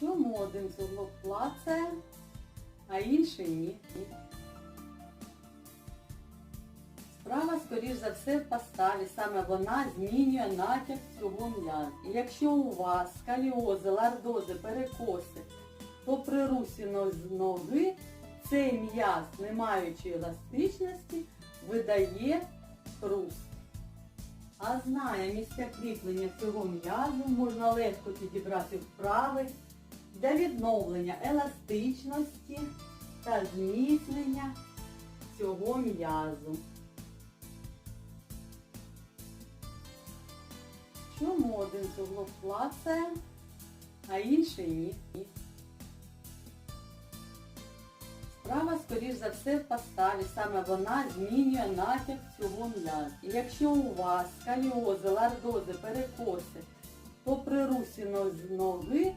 Чому один суглоб плацає, а інший ні? Справа, скоріш за все, в поставі. Саме вона змінює натяк цього м'яза. І якщо у вас скаліози, лордози, перекоси, то при русі з ноги цей м'яз, не маючи еластичності, видає хруст. А знає місце кріплення цього м'язу, можна легко підібрати вправи для відновлення еластичності та зміцнення цього м'язу. Чому один суглоб плацає, а інший ні? Справа, скоріш за все, в поставі. Саме вона змінює натяк цього м'яза. І якщо у вас скаліози, лордози, перекоси, то при русі з ноги